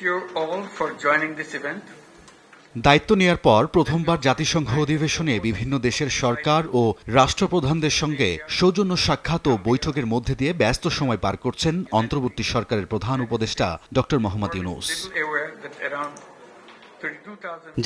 you all for joining this event. দায়িত্ব নেয়ার পর প্রথমবার জাতিসংঘ অধিবেশনে বিভিন্ন দেশের সরকার ও রাষ্ট্রপ্রধানদের সঙ্গে সৌজন্য সাক্ষাৎ ও বৈঠকের মধ্যে দিয়ে ব্যস্ত সময় পার করছেন অন্তর্বর্তী সরকারের প্রধান উপদেষ্টা ড মোহাম্মদ ইউনুস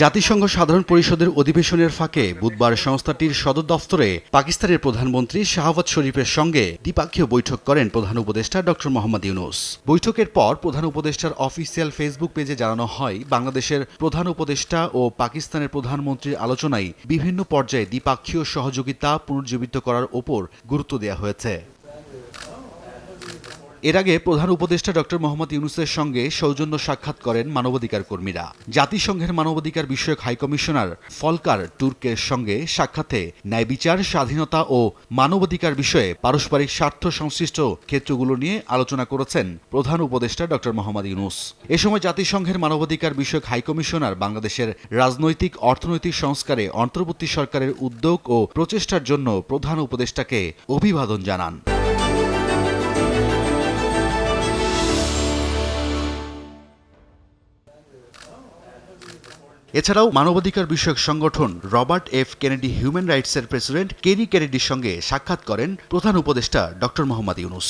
জাতিসংঘ সাধারণ পরিষদের অধিবেশনের ফাঁকে বুধবার সংস্থাটির সদর দফতরে পাকিস্তানের প্রধানমন্ত্রী শাহবাজ শরীফের সঙ্গে দ্বিপাক্ষীয় বৈঠক করেন প্রধান উপদেষ্টা ড. মোহাম্মদ ইউনুস। বৈঠকের পর প্রধান উপদেষ্টার অফিসিয়াল ফেসবুক পেজে জানানো হয়, বাংলাদেশের প্রধান উপদেষ্টা ও পাকিস্তানের প্রধানমন্ত্রীর আলোচনায় বিভিন্ন পর্যায়ে দ্বিপাক্ষীয় সহযোগিতা পুনর্জীবিত করার ওপর গুরুত্ব দেওয়া হয়েছে। এর আগে প্রধান উপদেষ্টা ডক্টর মোহাম্মদ ইউনুসের সঙ্গে সৌজন্য সাক্ষাৎ করেন মানবাধিকার কর্মীরা। জাতিসংঘের মানবাধিকার বিষয়ক হাইকমিশনার ফলকার তুর্কের সঙ্গে সাক্ষাতে ন্যায় বিচার, স্বাধীনতা ও মানবাধিকার বিষয়ে পারস্পরিক স্বার্থ সংশ্লিষ্ট ক্ষেত্রগুলো নিয়ে আলোচনা করেছেন প্রধান উপদেষ্টা ডক্টর মোহাম্মদ ইউনুস। এ সময় জাতিসংঘের মানবাধিকার বিষয়ক হাইকমিশনার বাংলাদেশের রাজনৈতিক, অর্থনৈতিক সংস্কারে অন্তর্বর্তী সরকারের উদ্যোগ ও প্রচেষ্টার জন্য প্রধান উপদেষ্টাকে অভিবাদন জানান। এছাড়াও মানবাধিকার বিষয়ক সংগঠন রবার্ট এফ কেনেডি হিউম্যান রাইটসের প্রেসিডেন্ট কেনি কেনেডির সঙ্গে সাক্ষাৎ করেন প্রধান উপদেষ্টা ডক্টর মোহাম্মদ ইউনুস।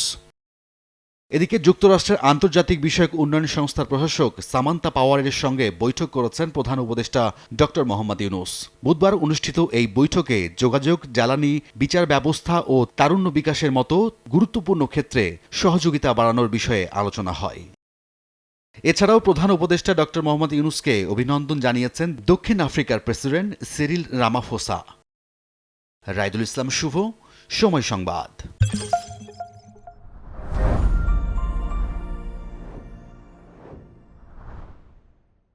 এদিকে যুক্তরাষ্ট্রের আন্তর্জাতিক বিষয়ক উন্নয়ন সংস্থার প্রশাসক সামান্তা পাওয়ারের সঙ্গে বৈঠক করেছেন প্রধান উপদেষ্টা ডক্টর মোহাম্মদ ইউনুস। বুধবার অনুষ্ঠিত এই বৈঠকে যোগাযোগ, জ্বালানি, বিচার ব্যবস্থা ও তারুণ্য বিকাশের মতো গুরুত্বপূর্ণ ক্ষেত্রে সহযোগিতা বাড়ানোর বিষয়ে আলোচনা হয়। এছাড়াও প্রধান উপদেষ্টা ড মোহাম্মদ ইউনুসকে অভিনন্দন জানিয়েছেন দক্ষিণ আফ্রিকার president Cyril Ramaphosa. Raidul Islam Shuvo, সময় সংবাদ।